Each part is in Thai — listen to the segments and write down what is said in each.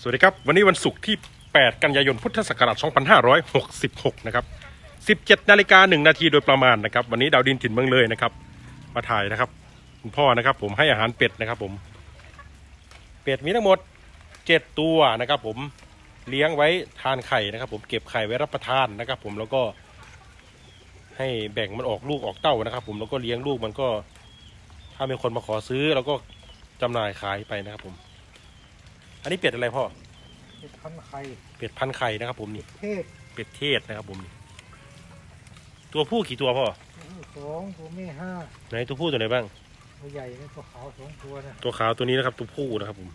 สวัสดีครับ วันนี้วันศุกร์ที่ 8 กันยายนพุทธศักราช 2566 นะครับ 17 นาฬิกา 1 นาทีโดยประมาณนะครับ วันนี้ดาวดินถิ่นเมืองเลยนะครับ มาถ่ายนะครับ คุณพ่อนะครับ ผมให้อาหารเป็ดนะครับผม เป็ดมีทั้งหมด 7 ตัวนะครับผม เลี้ยงไว้ทานไข่นะครับผม เก็บไข่ไว้รับประทานนะครับผม แล้วก็ ให้แบ่งมันออกลูกออกเต้านะครับ ผม แล้วก็เลี้ยงลูกมันก็ ถ้ามีคนมาขอซื้อแล้วก็จำหน่ายขายไปนะครับผม นนี้เป็ดอะไรพ่อ เป็ดพันไข่เป็ดพันไข่นะครับ ผมนี่ เทศเป็ดเทศนะครับ ผมนี่ ตัวผู้กี่ตัวพ่อตัวสองตัวแม่ห้าไหนตัวผู้ตัวไหนบ้าง ตัวใหญ่นี่ตัวขาวสองตัวนะตัวขาวตัวนี้นะครับ ตัวผู้นะครับ ผม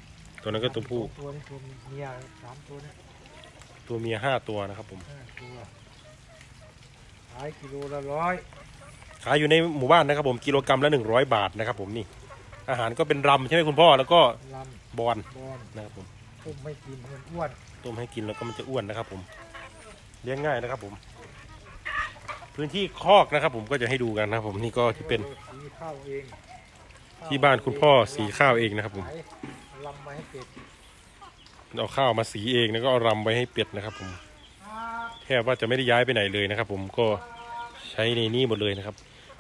ตัวนั้นก็ตัวผู้ สองตัวนี่ตัวเมียสามตัวเนี่ยตัวเมียห้าตัวนะครับ ผม ห้าตัวขายกิโลละร้อยขายอยู่ในหมู่บ้านนะครับ ผม กิโลกรัมละหนึ่งร้อยบาทนะครับ ผมนี่ อาหารก็เป็นรำใช่ไหมคุณพ่อแล้วก็ลบอลำบอลนะครับผมต้มไม่กินมันอ้วนต้มให้กินแล้วก็มันจะอ้วนนะครับ ผม เลี้ยงง่ายนะครับ ผม พื้นที่คอกนะครับ ผมก็จะให้ดูกันนะครับ ผมนี่ก็ที่เป็นสีข้าวเองที่บ้านคุณพ่อสีข้าวเองนะครับผมขายลำมาให้เป็ดเอาข้าวมาสีเองแล้วก็เอารำไว้ให้เป็ดนะครับ ผมแทบว่าจะไม่ได้ย้ายไปไหนเลยนะครับ ผมก็ใช้ในนี้หมดเลยนะครับ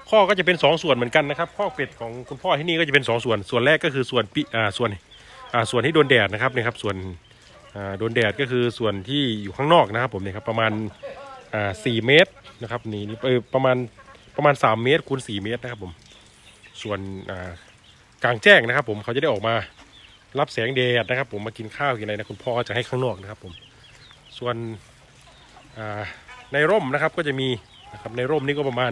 ข้อก็จะเป็นสองส่วนเหมือนกันนะครับข้อเป็ดของคุณพ่อที่นี่ก็จะเป็นสองส่วน ส่วนแรกก็คือส่วนปิอ่าส่วนอ่าส่วนที่โดนแดดนะครับนี่ครับส่วนอ่าโดนแดดก็คือส่วนที่อยู่ข้างนอกนะครับผมเนี่ยครับประมาณอ่าสี่เมตรนะครับนี่นี่เออประมาณประมาณสามเมตรคูณสี่เมตรนะครับผมส่วนอ่ากลางแจ้งนะครับ ผมเขาจะได้ออกมารับแสงแดดนะครับ ผมมากินข้าวกินอะไรนะคุณพ่อจะให้ข้างนอกนะครับ ผมส่วนอ่าในร่มนะครับก็จะมีนะครับในร่มนี่ก็ประมาณ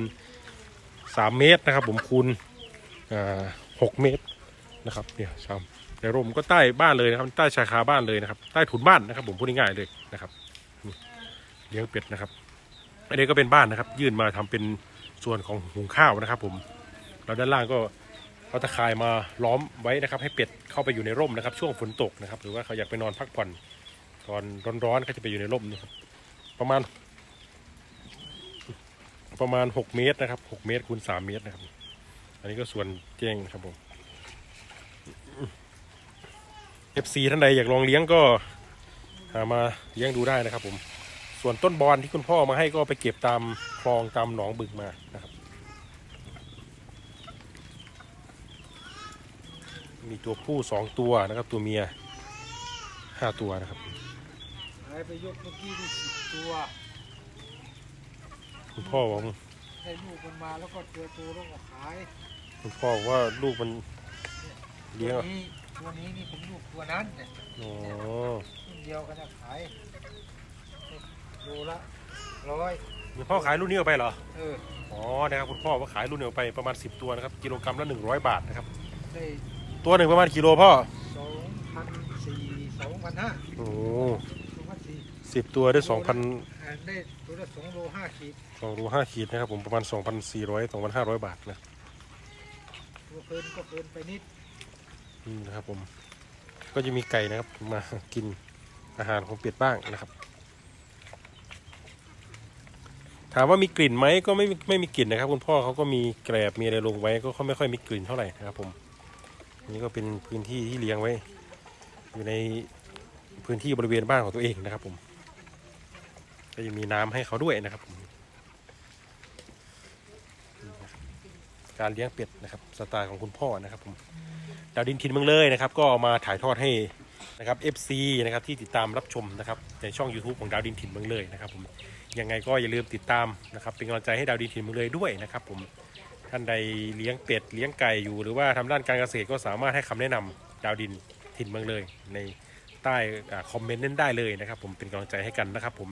3เมตรนะครับ ผมคูณอ่าหกเมตรนะครับเนี่ยชามในร่มก็ใต้บ้านเลยนะครับ ใต้ชายคาบ้านเลยนะครับ ใต้ถุนบ้านนะครับ ผมพูดง่ายๆเลยนะครับเลี้ยงเป็ดนะครับอันนี้ก็เป็นบ้านนะครับ ยื่นมาทำเป็นส่วนของหุงข้าวนะครับ ผมแล้วด้านล่างก็เอาตะข่ายมาล้อมไว้นะครับ ให้เป็ดเข้าไปอยู่ในร่มนะครับ ช่วงฝนตกนะครับ หรือว่าเขาอยากไปนอนพักผ่อนตอนร้อนๆเขาจะไปอยู่ในร่มนี่ครับ ประมาณ ประมาณหกเมตรนะครับหกเมตรคูณสามเมตรนะครับ อันนี้ก็ส่วนแจ้งครับผมเอฟซีท่านใดอยากลองเลี้ยงก็หามาเลี้ยงดูได้นะครับผม ส่วนต้นบอลที่คุณพ่อมาให้ก็ไปเก็บตามคลองตามหนองบึงมานะครับมีตัวผู้สองตัวนะครับ ตัวเมียห้าตัวนะครับไปยกเมื่อกี้นี่สิ บตัวคุณพ่อบอก ให้ลูกมันมาแล้วก็เจอตัวแล้วก็ขายคุณพ่อบอกว่าลูกมันเลี้ยงตัวอะนี้ตัวนี้นี่เป็นลูกตัวนั้นเนี่ยอ๋อรุ่นเดียวกันนะขายโลละร้อยคุณพ่อขายรุ่นนี้ออกไปเหรอ เอออ๋อ นะครับคุณพ่อว่าขายรุ่นนี้ออกไปประมาณ 10 ตัวนะครับ กิโลกรัมละ 100 บาทนะครับ ได้ตัวหนึ่งประมาณกิโลพ่อ สองพันสี่สองพันห้าโอ้สองพัน สี่สิบตัวได้2,000ได้ตัวละสองโลห้าขีดสองโลห้าขีดนะครับผมประมาณ2,400 2,500บาทนะตัวเกินก็เกินไปนิดนี่นะครับผม ก็จะมีไก่นะครับมากินอาหารของเป็ดบ้างนะครับ ถามว่ามีกลิ่นไหมก็ไม่ไม่มีกลิ่นนะครับ คุณพ่อเขาก็มีแกลบมีอะไรลงไว้ ก็เขาไม่ค่อยมีกลิ่นเท่าไหร่นะครับผมอันนี้ก็เป็นพื้นที่ที่เลี้ยงไว้ อยู่ในพื้นที่บริเวณบ้านของตัวเองนะครับผม ก็จะมีน้ำให้เขาด้วยนะครับผมการเลี้ยงเป็ดนะครับสไตล์ของคุณพ่อนะครับผมดาวดินทินเมืองเลยนะครับ ก็เอามาถ่ายทอดให้นะครับ FC นะครับที่ติดตามรับชมนะครับในช่อง YouTube ของดาวดินถิ่นเมืองเลยนะครับผมยังไงก็อย่าลืมติดตามนะครับเป็นกำลังใจให้ดาวดินถิ่นเมืองเลยด้วยนะครับผมท่านใดเลี้ยงเป็ดเลี้ยงไก่อยู่หรือว่าทำด้านการเกษตรก็สามารถให้คำแนะนำดาวดินถิ่นเมืองเลย ในใต้คอมเมนต์นั้นได้เลยนะครับ ผมเป็นกำลังใจให้กันนะครับผม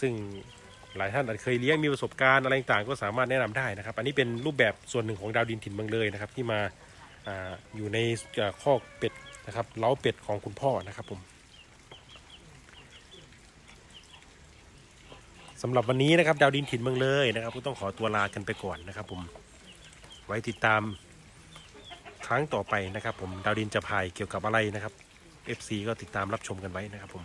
ซึ่งหลายท่านอาจเคยเลี้ยงมีประสบการณ์อะไรต่างก็สามารถแนะนำได้นะครับ อันนี้เป็นรูปแบบส่วนหนึ่งของดาวดินถิ่นเมืองเลยนะครับ ที่มาออยู่ในคอกเป็ดนะครับเล้าเป็ดของคุณพ่อนะครับผมสำหรับวันนี้นะครับ ดาวดินถิ่นเมืองเลยนะครับก็ต้องขอตัวลากันไปก่อนนะครับ ผมไว้ติดตามครั้งต่อไปนะครับ ผมดาวดินจะพายเกี่ยวกับอะไรนะครับ FC ก็ติดตามรับชมกันไว้นะครับผม